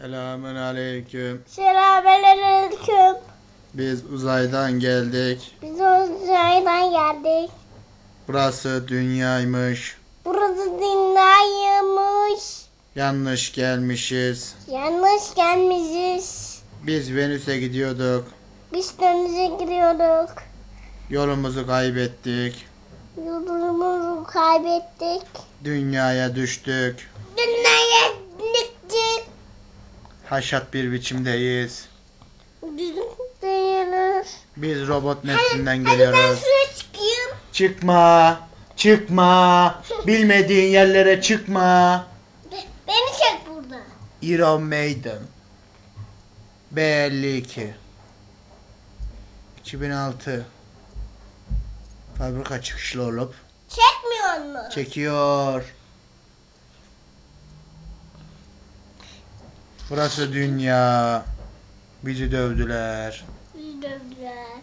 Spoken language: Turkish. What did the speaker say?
Selamun aleyküm. Selamünaleyküm. Biz uzaydan geldik. Biz uzaydan geldik. Burası dünyaymış. Burası dünyaymış. Yanlış gelmişiz. Yanlış gelmişiz. Biz Venüs'e gidiyorduk. Biz denize giriyorduk. Yolumuzu kaybettik. Yolumuzu kaybettik. Dünyaya düştük. Dünyaya gittik. Haşat bir biçimdeyiz. Biz değiliz. Biz robot neslinden Hadi ben geliyoruz. suya çıkayım. Çıkma. Çıkma. Bilmediğin yerlere çıkma. Beni çek burada. Iron Maiden. B52. 2006. Fabrika çıkışlı olup Çekmiyor mu? çekiyor. Burası dünya. Bizi dövdüler. Biz dövdüler.